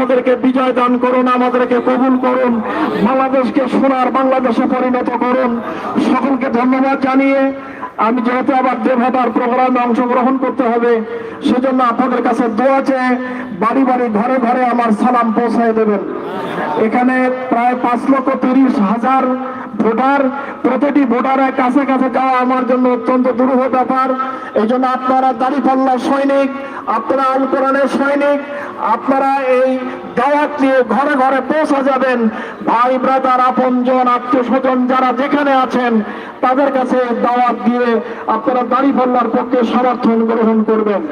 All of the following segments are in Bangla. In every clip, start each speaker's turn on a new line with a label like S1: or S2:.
S1: আমাদেরকে বিজয় দান করুন, আমাদেরকে কবুল করুন, বাংলাদেশকে সোনার বাংলাদেশে পরিণত করুন। সকলকে ধন্যবাদ জানিয়ে আমি যেহেতু আবার দেবহাবার প্রোগ্রামে অংশগ্রহণ করতে হবে, সেজন্য আপনাদের কাছে দোয়া চেয়ে বাড়ি বাড়ি ঘরে ঘরে আমার সালাম পৌঁছায় দেবেন। এখানে প্রায় পাঁচ লক্ষ তিরিশ হাজার ভোটার, প্রতিটি ভোটারের কাছে কাছে যাওয়া আমার জন্য অত্যন্ত দুরূহ ব্যাপার। এই জন্য আপনারা দাঁড়িপাল্লার সৈনিক, আপনারা আল কোরআনের সৈনিক আপনারা এই দাওয়াত নিয়ে ঘরে ঘরে পৌঁছা যাবেন। ভাই ব্রাদার আপনজন আত্মীয় স্বজন যারা যেখানে আছেন, তাদের কাছে দাওয়াত দিয়ে আপনারা দাঁড়িপাল্লার পক্ষে সমর্থন গ্রহণ করবেন।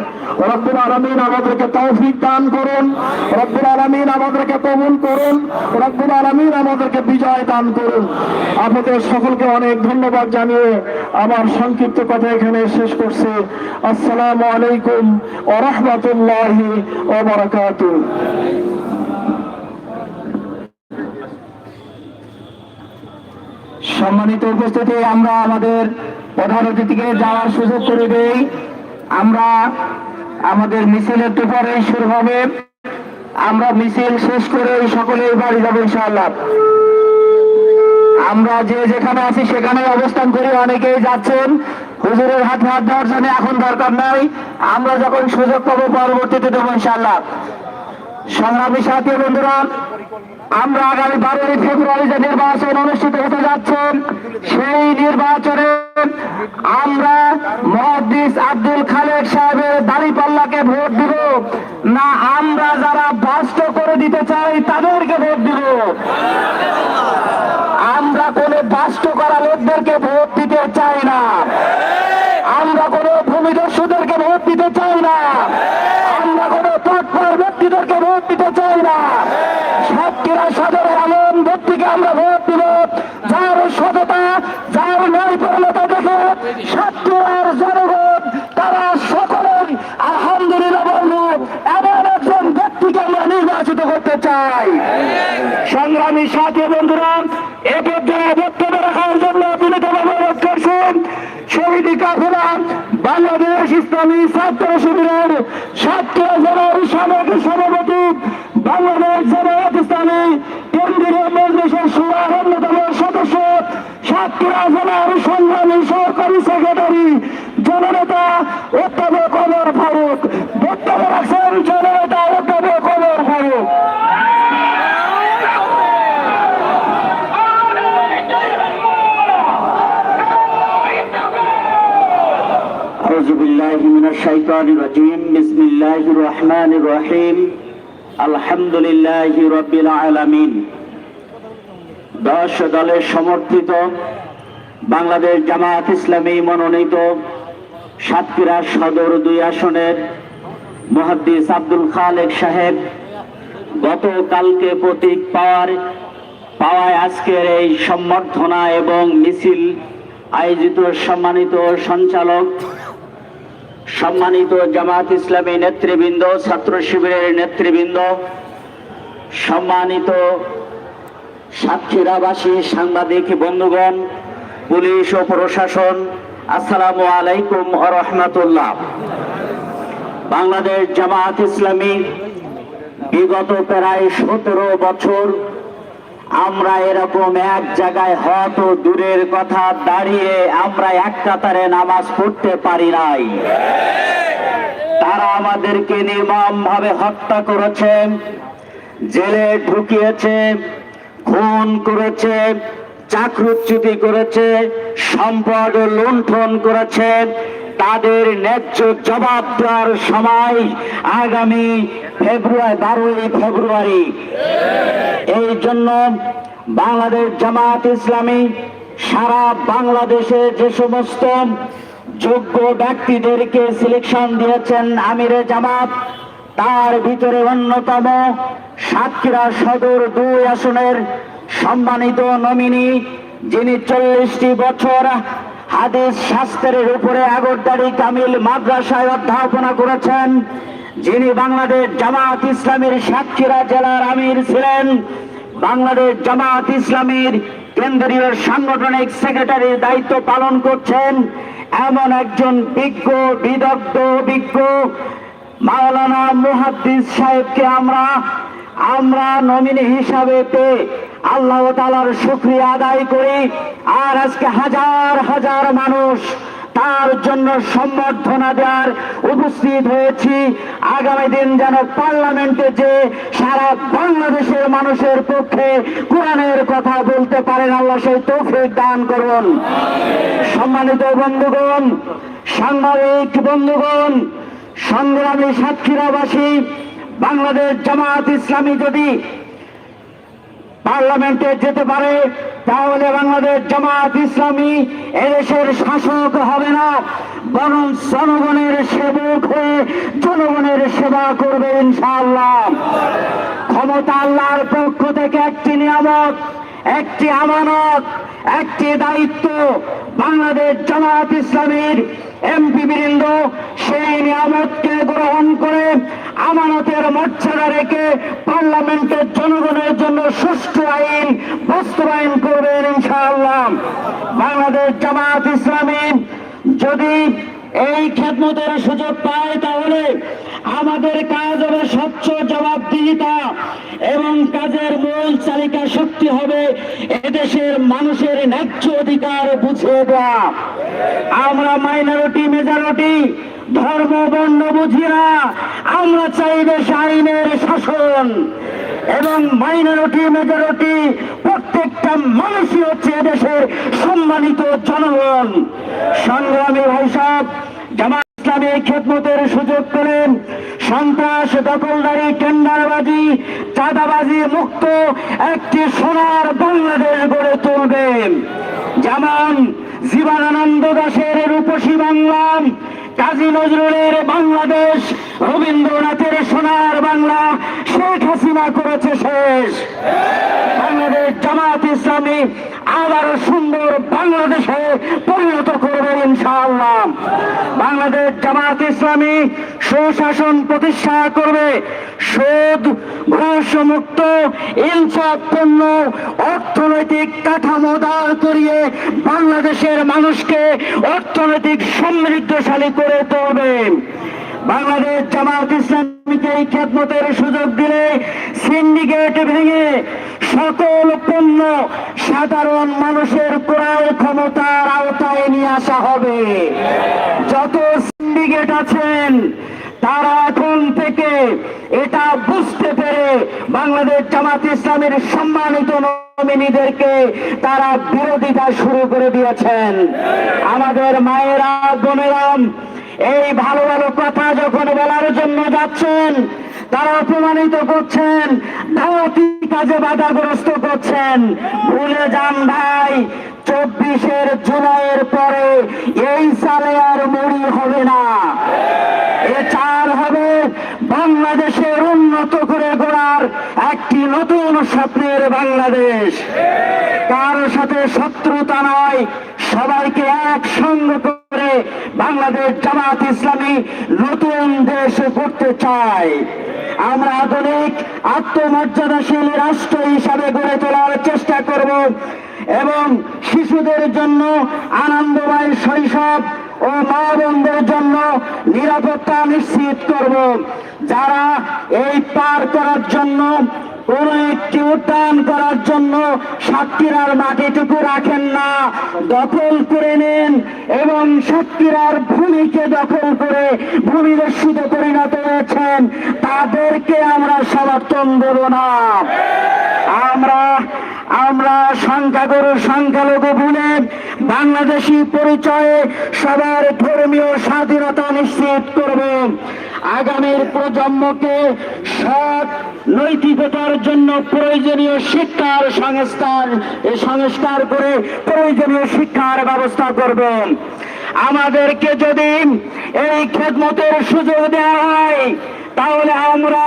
S1: রব্বুল আলমিন আমাদেরকে তৌফিক দান করুন। রব্বুল আলমিন আমাদেরকে কবুল করুন। রব্বুল আলমিন আমাদেরকে বিজয় দান করুন। আপনাদের সকলকে অনেক ধন্যবাদ জানিয়ে আমার সংক্ষিপ্ত কথা এখানে শেষ করছি। আসসালামু আলাইকুম ও রহমতুল্লাহি ও বারাকাতুহ
S2: সম্মানিত উপস্থিতি, আমরা আমাদের প্রধান অতিথিকে যাওয়ার সুযোগ করে দেই। আমরা আমাদের মিছিল একটু পরেই শুরু হবে। আমরা মিছিল শেষ করে সকলেই বাড়ি যাব ইনশাআল্লাহ। আমরা যে যেখানে আছি সেখানে অবস্থান করি। অনেকেই যাচ্ছেন। হুজুরের হাতে হাত দেওয়ার জন্য এখন দরকার নাই। আমরা যখন সুযোগ পাবো, পরবর্তীতে দেবো ইনশাআল্লাহ। সংগ্রামী সাথী বন্ধুরা আমরা আগামী বারোই ফেব্রুয়ারি যে নির্বাচন অনুষ্ঠিত হতে যাচ্ছে, সেই নির্বাচনে আমরা মহাদিস আব্দুল খালেক সাহেবের দাঁড়িপাল্লাকে ভোট দিব। না, আমরা যারা বাস্ত করে দিতে চাই, তাদেরকে ভোট দিব। আমরা কোন বাস্ত করা লোকদেরকে ভোট দিতে চাই না আমরা কোন ভূমিদস্যুদেরকে ভোট দিতে চাই না আমরা কোন তৎপর ব্যক্তিদেরকে ভোট দিতে চাই না সাতক্ষীরা সদরের এমন ব্যক্তিকে আমরা ভোট দিব যার সততা যার নৈপুণ্যতা দেখে সাতক্ষীরার জনগণ তারা সকলেই আলহামদুলিল্লাহ বলব এমন একজন ব্যক্তিকে আমরা নির্বাচিত করতে চাই সংগ্রামী সাথী বাংলাদেশ ইসলামী ছাত্র শিবিরের সাতক্ষীরা জেলার সাবেক সভাপতি, বাংলাদেশ ইসলামী কেন্দ্রীয় মজলিসের সুরার অন্যতম সদস্য সংগ্রামী সহকারী সেক্রেটারি, জননেতা অধ্যাপক কমর ফারুক। الشيطان الرجيم بسم الله الرحمن الرحيم الحمد لله رب العالمين দশ দলের সমর্থিত বাংলাদেশ জামায়াত ইসলামী মনোনীত সাতক্ষীরা সদর দুই আসনের মুহাদ্দিস আব্দুল খালেক সাহেব গতকালকে প্রতীক পাওয়ার পাওয়ায় আজকের এই সম্বর্ধনা এবং মিছিল আয়োজিত সম্মানিত সঞ্চালক সম্মানিত জামাত ইসলামী নেতৃবৃন্দ, ছাত্র শিবিরের নেতৃবৃন্দ, সম্মানিত সাতক্ষীরাবাসী সাংবাদিক, বন্ধুগণ, পুলিশ ও প্রশাসন, আসসালামু আলাইকুম রহমতুল্লাহ। বাংলাদেশ জামাত ইসলামী বিগত প্রায় সতেরো বছর আমরা এরকম এক জায়গায় হয়তো দূরের কথা দাঁড়িয়ে আমরা এক কাতারে নামাজ পড়তে পারি নাই। তারা আমাদেরকে নির্মম ভাবে হত্যা করেছে, জেলে ঢুকিয়েছে, খুন করেছে, চাকরুচ্যুতি করেছে, সম্পদ লুণ্ঠন করেছে তাদের ন্যায্য জবাব দেওয়ার সময় আগামী ফেব্রুয়ারি, বারোই ফেব্রুয়ারি। এই জন্য বাংলাদেশ জামাত ইসলামী সারা বাংলাদেশে যে সমস্ত যোগ্য ব্যক্তিদেরকে সিলেকশন দিয়েছেন আমিরে জামাত, তার ভিতরে অন্যতম সাতক্ষীরা সদর দুই আসনের সম্মানিত নমিনি, যিনি চল্লিশটি বছর হাদিস শাস্ত্রের উপরে আগরদারি কামিল মাদ্রাসায় অধ্যাপনা করেছেন, যিনি বাংলাদেশ জামাত ইসলামের সাতক্ষীরা জেলার আমির ছিলেন। বাংলাদেশ জামাত ইসলামীর কেন্দ্রীয় সাংগঠনিক সেক্রেটারির দায়িত্ব পালন করছেন এমন একজন বিজ্ঞ, বিদগ্ধ বিজ্ঞ মাওলানা মুহাদ্দিস সাহেবকে আমরা আমরা নমিনি হিসাবে পেয়ে আল্লাহ তালার শুক্রিয়া আদায় করি। আর আজকে হাজার হাজার মানুষ তার জন্য সম্বর্ধনা দেওয়ার উপস্থিত হয়েছি। আগামী দিন যেন পার্লামেন্টে যে সারা বাংলাদেশের মানুষের পক্ষে কোরআনের কথা বলতে পারেন, আল্লাহ সেই তৌফিক দান করুন। সম্মানিত বন্ধুগণ, সাংবাদিক বন্ধুগণ, সংগ্রামী সাতক্ষীরাবাসী, বাংলাদেশ জামাত ইসলামী যদি পার্লামেন্টে যেতে পারে, তাহলে বাংলাদেশ জামাত ইসলামী এদেশের শাসক হবে না। বরং জনগণের সেবক হয়ে জনগণের সেবা করবে ইনশাআল্লাহ। ক্ষমতা আল্লাহর পক্ষ থেকে একটি নিয়ামত, একটি আমানত, একটি দায়িত্ব বাংলাদেশ জামাত ইসলামীর এমপি বৃন্দ সেই নিয়ামতকে গ্রহণ করে আমানতের মর্যাদা রেখে পার্লামেন্টের জনগণের জন্য সুষ্ঠু আইন বাস্তবায়ন করবেন ইনশাআল্লাহ। বাংলাদেশ জামাত ইসলামী যদি এই খেদমতের সুযোগ পায় তাহলে আমাদের কাজ হবে স্বচ্ছ জবাবদিহিতা এবং কাজের মূল চালিকা শক্তি হবে এদেশের মানুষের ন্যায্য অধিকার বুঝিয়ে দেওয়া। আমরা মাইনরিটি, মেজরিটি ধর্ম বর্ণ বুঝি না আমরা চাই দেশ আইনের শাসন। এবং মাইনরিটি, মেজরিটি, প্রত্যেকটা মানুষই হচ্ছে এদেশের সম্মানিত জনগণ। সংগ্রামী ভাই সাহেব, জামাত ইসলামী খেদমতের সুযোগ পেলেন। সন্ত্রাস, দখলদারি, টেন্ডারবাজি, চাঁদাবাজি মুক্ত একটি সোনার বাংলাদেশ গড়ে তুলবেন যেমন জীবনানন্দ দাসের রূপসী বাংলা কাজী নজরুলের বাংলাদেশ রবীন্দ্রনাথের সোনার বাংলা শেখ হাসিনা করেছে শেষ। বাংলাদেশ জামাত ইসলামী আবারও সুন্দর বাংলাদেশে পরিণত করবে ইনশাআল্লাহ। বাংলাদেশ জামাত ইসলামী সুশাসন প্রতিষ্ঠা করবে। সুদ ঘুষ মুক্ত ইনসাফপূর্ণ অর্থনৈতিক কাঠামো দাঁড় করিয়ে বাংলাদেশের মানুষকে অর্থনৈতিক সমৃদ্ধশালী করে তুলবে। বাংলাদেশ জামাত ইসলামীকে এই খেদমতের সুযোগ দিলে সিন্ডিকেট ভেঙে সকল পণ্য সাধারণ মানুষের ক্রয় ক্ষমতার আওতায় নিয়ে আসা হবে। যত সিন্ডিকেট আছেন, তারা এখন থেকে এটা বুঝতে পেরে বাংলাদেশ জামাত ইসলামের সম্মানিত নমিনীদেরকে তারা বিরোধিতা শুরু করে দিয়েছেন। আমাদের মায়েরা বোনেরাম এই ভালো ভালো কথা যখন বলার জন্য যাচ্ছেন, তারা অপমানিত করছেন কাজে বাধাগ্রস্ত করছেন। ভুলে যান ভাই, চব্বিশের জুলাইয়ের পরে এই সালে আর মুড়ি হবে না। এ চাল হবে বাংলাদেশের উন্নত করে গড়ার একটি নতুন স্বপ্নের বাংলাদেশ। কারও সাথে শত্রুতা নয় সবাইকে একসঙ্গে করে বাংলাদেশ জামাত ইসলামী নতুন দেশ করতে চায়। আমরা আধুনিক, আত্মমর্যাদাশীল রাষ্ট্র হিসাবে গড়ে তোলার চেষ্টা করব এবং শিশুদের জন্য আনন্দময় শৈশব ও মা বোনদের জন্য নিরাপত্তা নিশ্চিত করব। যারা এই পার করার জন্য, কোন একটি উদ্যান করার জন্য সাতক্ষীরার মাটিটুকু রাখেন না, দখল করে নেন এবং সাতক্ষীরার ভূমিকে দখল করে ভূমিদস্যুতে পরিণত হয়েছেন তাদেরকে আমরা সমর্থন দেব না। আমরা আমরা সংখ্যাগুরু সংখ্যালঘু ভুলে বাংলাদেশি পরিচয়ে সবার ধর্মীয় স্বাধীনতা নিশ্চিত করব। আগামীর প্রজন্মকে সৎ নৈতিকতার জন্য প্রয়োজনীয় শিক্ষার সংস্কার সংস্কার করে প্রয়োজনীয় শিক্ষার ব্যবস্থা করবেন আমাদেরকে যদি এই খেদমতের সুযোগ দেওয়া হয়, তাহলে আমরা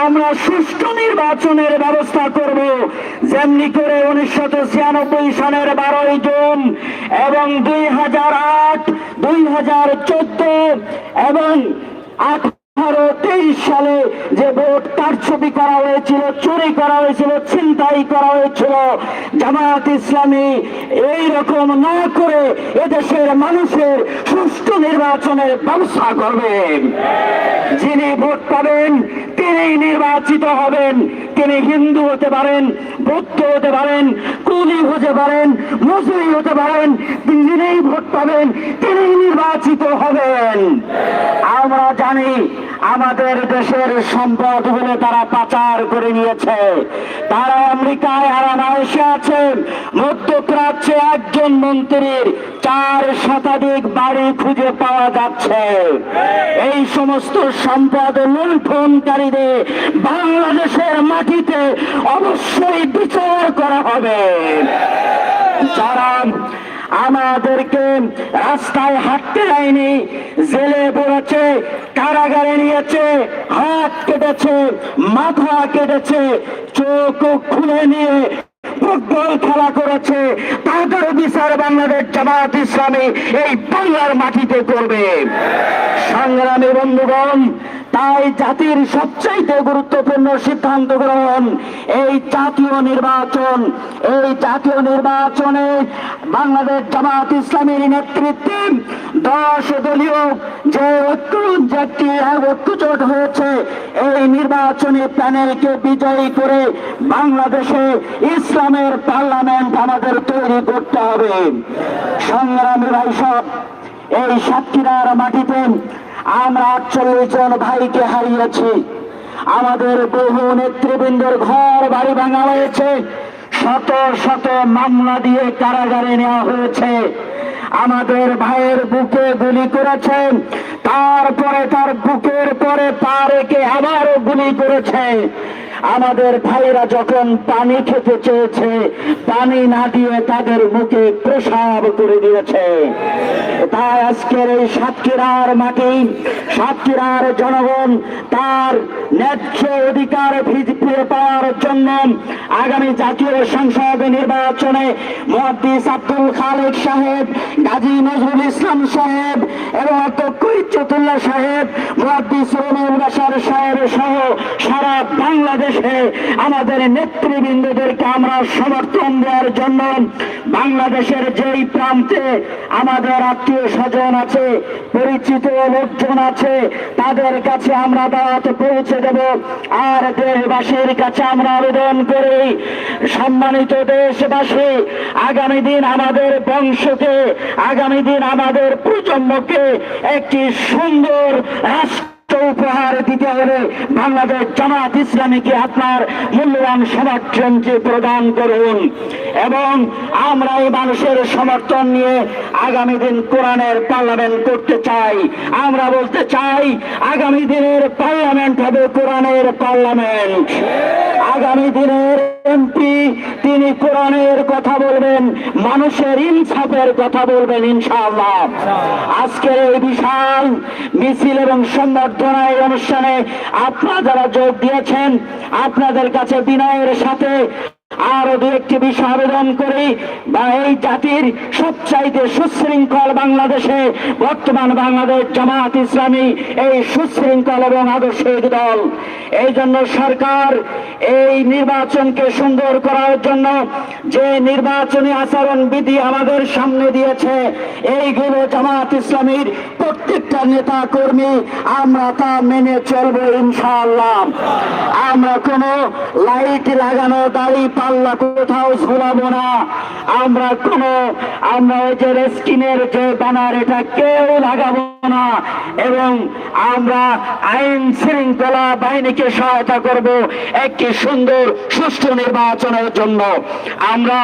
S2: আমরা সুষ্ঠু নির্বাচনের ব্যবস্থা করব। যেমনি করে উনিশশো ছিয়ানব্বই সনের বারোই জুন এবং দুই হাজার আট, দুই হাজার চোদ্দ এবং আঠারো তেইশ সালে যে ভোট কারচুপি করা হয়েছিল, চুরি করা হয়েছিল, ছিনতাই করা হয়েছিল, জামায়াত ইসলামী এই রকম না করে এদেশের মানুষের সুষ্ঠু নির্বাচনের ব্যবস্থা করবে। যিনি ভোট পাবেন তিনি নির্বাচিত হবেন। তিনি হিন্দু হতে পারেন, বৌদ্ধ হতে পারেন, কুলি হতে পারেন, মুসলিম হতে পারেন যিনি ভোট পাবেন, তিনি নির্বাচিত হবেন। আমরা জানি আমাদের দেশের সম্পদ বলে তারা পাচার করে নিয়েছে। তারা আমেরিকায় আরামায়েশে আছেন মধ্যপ্রাচ্যে একজন মন্ত্রীর চার শতাধিক বাড়ি খুঁজে পাওয়া যাচ্ছে। এই সমস্ত সম্পদ লুণ্ঠনকারীদের বাংলাদেশের মাটিতে অবশ্যই বিচার করা হবে। যারা আমাদেরকে রাস্তায় হাঁটতে দেয়নি জেলে পড়েছে, কারাগারে নিয়েছে, হাত কেটেছে, মাথা কেটেছে, চোখ খুলে নিয়ে ফুটবল খেলা করেছে। তাদের বিচার বাংলাদেশ জামাত ইসলামী এই বাংলার মাটিতে করবে। সংগ্রামী বন্ধুগণ তাই জাতির সবচাইতে গুরুত্বপূর্ণ সিদ্ধান্ত গ্রহণ এই জাতীয় নির্বাচন। এই জাতীয় নির্বাচনে বাংলাদেশ জামাত ইসলামীর নেতৃত্বে দশ দলীয় যে ঐক্য যে একটি ঐক্যজোট হয়েছে, এই নির্বাচনী প্যানেলকে বিজয়ী করে বাংলাদেশে ইসলামের পার্লামেন্ট আমাদের তৈরি করতে হবে। সংগ্রামী ভাই সব এই সাতক্ষীরার মাটিতে আমরা আটচল্লিশ জন ভাইকে হারিয়েছি। আমাদের বহু নেতৃবৃন্দের ঘর বাড়ি ভাঙা হয়েছে। শত শত মামলা দিয়ে কারাগারে নেওয়া হয়েছে। আমাদের ভাইয়ের বুকে গুলি করেছেন তারপরে তার বুকের পরে পা রেখে আবারও গুলি করেছে। আমাদের ভাইরা যখন পানি খেতে চেয়েছে, পানি না দিয়ে তাদের মুখে প্রসাব করে দিয়েছে। তাই আজকের এই সাতক্ষীরার মাটি, সাতক্ষীরার জনগণ তার ন্যায্য অধিকার ফিরে পাওয়ার জন্য আগামী জাতীয় সংসদ নির্বাচনে মহাদিস আব্দুল খালেক সাহেব, গাজী নজরুল ইসলাম সাহেব এবং অধ্যক্ষ ইজ্জতুল্লাহ সাহেব মহাদিস রমিউল বাসার সাহেব সহ সারা বাংলাদেশে আমাদের নেতৃবৃন্দদেরকে আমরা সমর্থন দেওয়ার জন্য বাংলাদেশের যেই প্রান্তে আমাদের আত্মীয় স্বজন আছে, পরিচিত লোকজন আছে, তাদের কাছে আমরা দাওয়াত পৌঁছে দেব। আর দেশবাসীর কাছে আমরা আবেদন করি, সম্মানিত দেশবাসী, আগামী দিন আমাদের বংশকে, আগামী দিন আমাদের প্রজন্মকে একটি সুন্দর রাষ্ট্র উপহার দিতে হলে বাংলাদেশ জামাত ইসলামীকে আপনার মূল্যবান সমর্থনকে প্রদান করুন। এবং আমরা এই মানুষের সমর্থন নিয়ে আগামী দিন কোরআনের পার্লামেন্ট করতে চাই। আমরা বলতে চাই, আগামী দিনের পার্লামেন্ট হবে কোরআনের পার্লামেন্ট। আগামী দিনের এমপি তিনি কোরআনের কথা বলবেন, মানুষের ইনসাফের কথা বলবেন ইনশাআল্লাহ। আজকের এই বিশাল মিছিল এবং সম্বর্ধনা এই অনুষ্ঠানে আপনারা যারা যোগ দিয়েছেন আপনাদের কাছে বিনয়ের সাথে আরও দু একটি বিষয় আবেদন করি, বা এই জাতির সবচাইতে সুশৃঙ্খল বাংলাদেশে বর্তমান বাংলাদেশ জামাত ইসলামী এই সুশৃঙ্খল এবং আদর্শিক দল। এই জন্য সরকার এই নির্বাচনকে সুন্দর করার জন্য যে নির্বাচনী আচরণ বিধি আমাদের সামনে দিয়েছে, এইগুলো জামাত ইসলামীর প্রত্যেকটা নেতা কর্মী, আমরা তা মেনে চলবো ইনশাআল্লাহ। আমরা কোনো লাইট লাগানো, দাড়ি পাল্লা কোথাও ঝুলাবো না। আমরা কোনো, আমরা ওই যে রেস্কিনের যে ব্যানার, এটা কেউ লাগাবো না। এবং আমরা আইন শৃঙ্খলা বাহিনীকে সহায়তা করব একটি সুন্দর, সুষ্ঠু নির্বাচনের জন্য। আমরা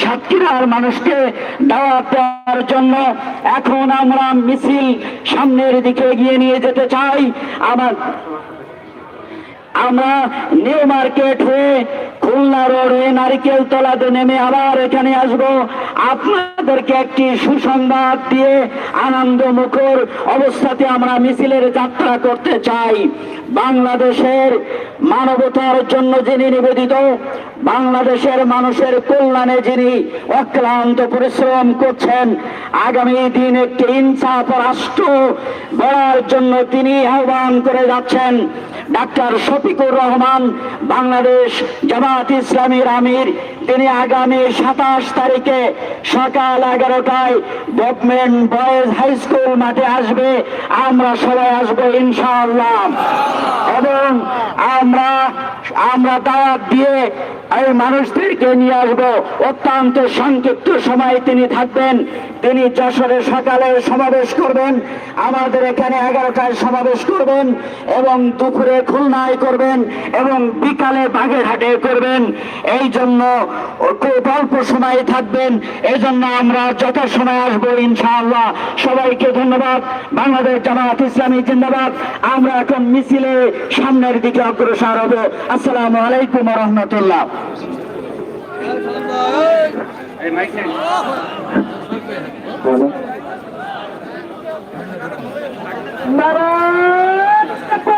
S2: সাতক্ষীরার মানুষকে দাওয়াত দেওয়ার জন্য এখন আমরা মিছিল সামনের দিকে এগিয়ে নিয়ে যেতে চাই। আমার আমরা নিউ মার্কেট হয়ে খুলনা রোড হয়ে নারিকেল তলাতে নেমে আবার এখানে আসব। আপনাদেরকে একটি সুসংবাদ দিয়ে আনন্দ মুখর অবস্থাতে আমরা মিছিলের যাত্রা করতে চাই। বাংলাদেশের মানবতার জন্য যিনি নিবেদিত, বাংলাদেশের মানুষের কল্যাণে যিনি অক্লান্ত পরিশ্রম করছেন, আগামী দিন একটি ইনসাফ রাষ্ট্র গড়ার জন্য তিনি আহ্বান করে যাচ্ছেন। ডাক্তার শফি শফিকুর রহমান, বাংলাদেশ জামাত ইসলামীর আমির। তিনি আগামী সাতাশ তারিখে সকাল এগারোটায় গভর্নমেন্ট বয়েজ হাই স্কুল মাঠে আসবে। আমরা সবাই আসব ইনশাআল্লাহ। এবং আমরা আমরা দাওয়াত দিয়ে এই মানুষদেরকে নিয়ে আসব। অত্যন্ত সংক্ষিপ্ত সময় তিনি থাকবেন। তিনি যশোরে সকালে সমাবেশ করবেন। আমাদের এখানে এগারোটায় সমাবেশ করবেন এবং দুপুরে খুলনায় করবেন। এবং বিকালে বাগেরহাটে করবেন। এই জন্য খুব অল্প সময় থাকবেন। এই জন্য আমরা যত সময় আসব ইনশাআল্লাহ। সবাইকে ধন্যবাদ। বাংলাদেশ জামাত ইসলামী জিন্দাবাদ। আমরা এখন মিছিলে সামনের দিকে অগ্রসর হব। আসসালামু আলাইকুম রহমতুল্লাহ।
S1: বাংলাদেশ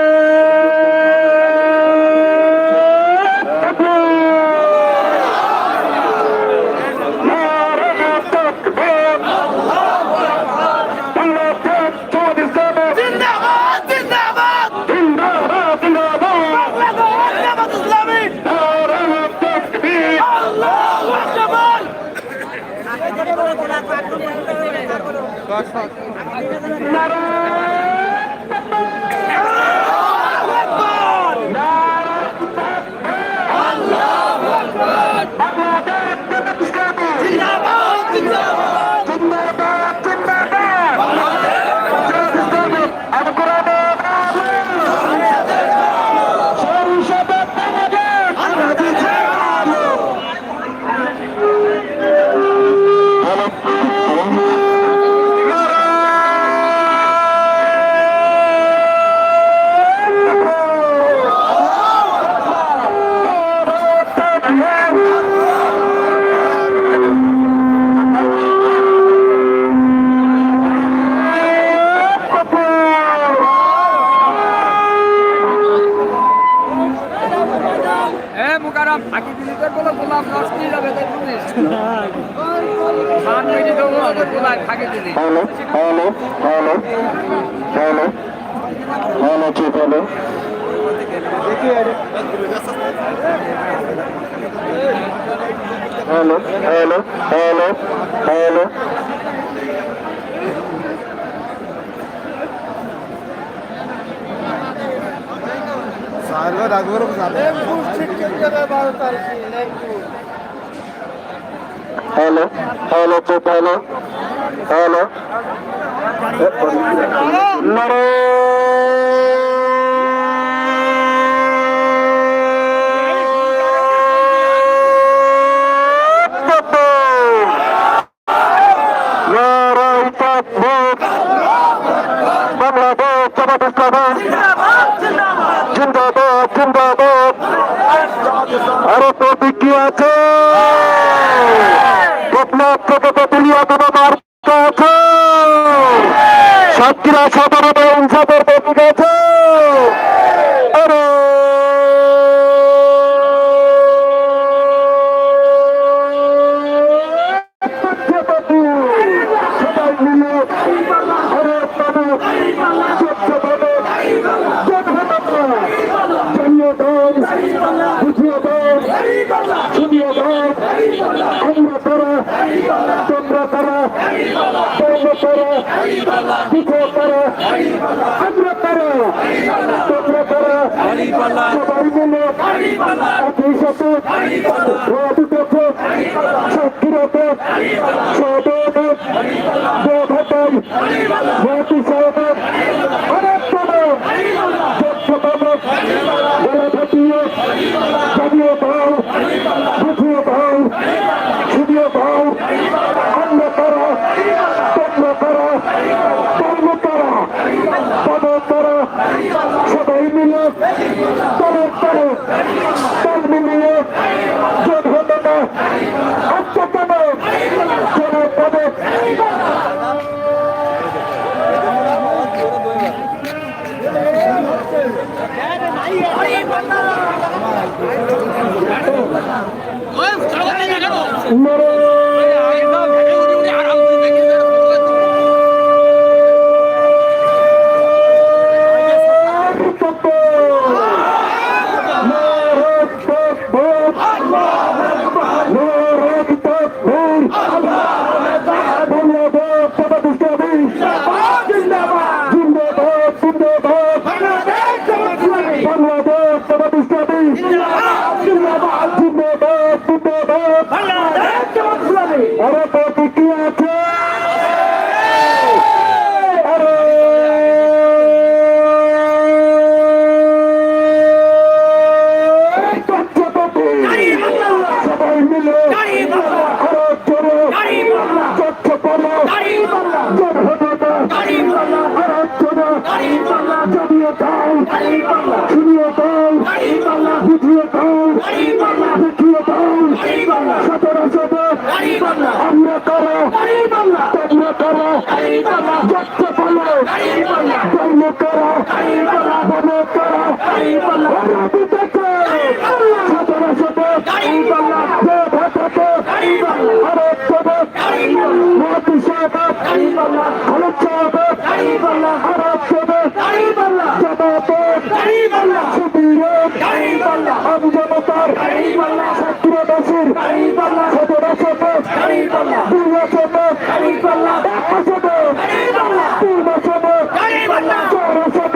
S2: হ্যালো ঠিক হলো hello hello hello hello. Hello hello চুপ হ্যালো হ্যালো। ইসলামাবাদ জামাত ইসলামী জিন্দাবাদ জিন্দাবাদ। আরও প্রতিজ্ঞা আছে? তেতুলিয়া তোমার আছে সাতক্ষীরা ইনসাফের প্রতীক আছে আরে সবাই মিলে আরে বাবু স্বচ্ছভাবে জানিয়ে দাও বুঝিয়ে দাও শুনিয়ে দাও আমরা তারা তোমরা তারা তোমরা তারা পিঠে তারা আমরা তারা তোমরা তারা সবাই মিলে একই সাথে রাজুটাকে সাক্ষীরাতে সদনে জানিয়ে দাও বুঝিয়ে দাও শুনিয়ে দাও আমরা তারা তোমরা তারা কর্ম তারা পদ তারা সবাই মিলে তলের তলে দল মিলিয়ে
S1: অত্যতম জনপদক আরে কত কি আছে আরে সবাই মিলে আরও জোরে চচ্ছ করো জোর হবে না আরও জোরে জানিয়ে দাও শুনিয়ে দাও বুঝিয়ে দাও দেখিয়ে দাও সতেরো শত আমরা করো তোমরা করো যত বলো ধর্ম করো বনে করো বিদেশে সতেরো শত মোদী সাহেব সাহেব আমজনতার সক্রিয়দাসীর সতেরো শত দুর্গা শত এক শত পূর্ণ শত চৌর শত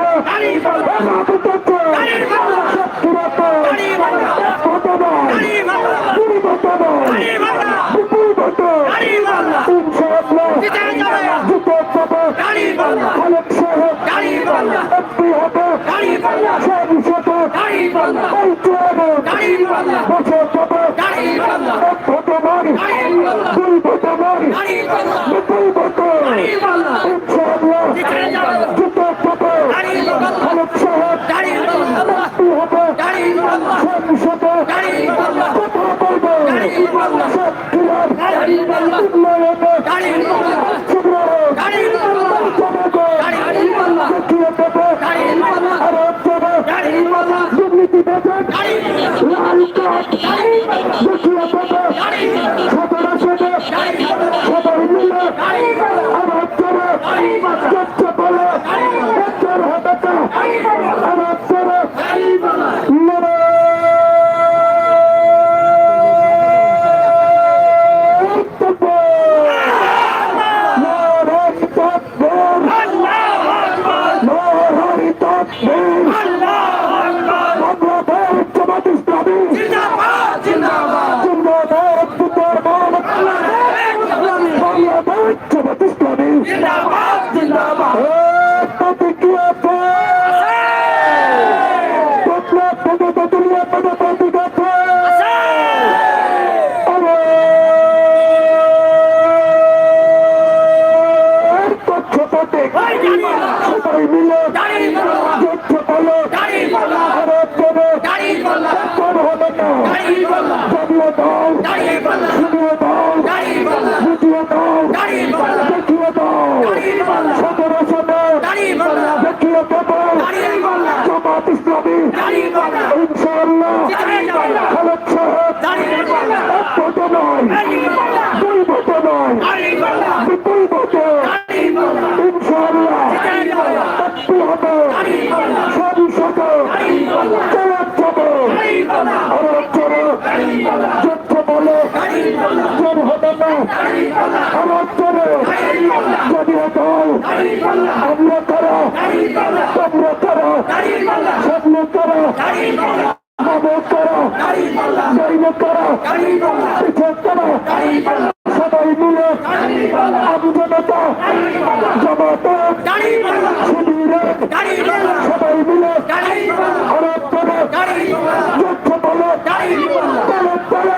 S1: রাবুতত্ব সক্রিয়ত ভটবল দুই ভটবল বিপুল ভট ইনশাআল্লাহ জিতে যাবে খালেদ সাহেব এমপি হবে সারি শত এই চেয়ারে বসে যাবে এক ভটবল দুই ভটবল বিপুল ভট ইনশাআল্লাহ জিতে যাবে খালেদ সাহেব এমপি হবে সারি শত কথা বলব সক্রিয় উন্নয়নে মিলে আমার বলে যজ্ঞের হবে আমার চলে সবাই মিলে যজ্ঞ বলো ভারত দেবে তোর হবে না জানিয়ে দাও শুনিয়ে দাও বুঝিয়ে দাও দেখিয়ে দাও সতেরো শত দেখিয়ে দেবো জামাত ইসলামী ইনশাআল্লাহ খালেদ সাহেব এক ভোটে নয় দুই ভোটে নয় বিপুল ভোটে ইনশাআল্লাহ। একটি হবে। সারি শত চালাক যাবে আরও চলে যুদ্ধ বলে। জোর হবে না। জানিয়ে দাও আমরা করো। তোমরা করো। সামনে করো। সহবোধ করো গরিবত করো পৃথক করো সবাই মিলে আবু জনতা জমাত শিবিরের সবাই মিলে হরপ করো যুদ্ধ বলো তলব করো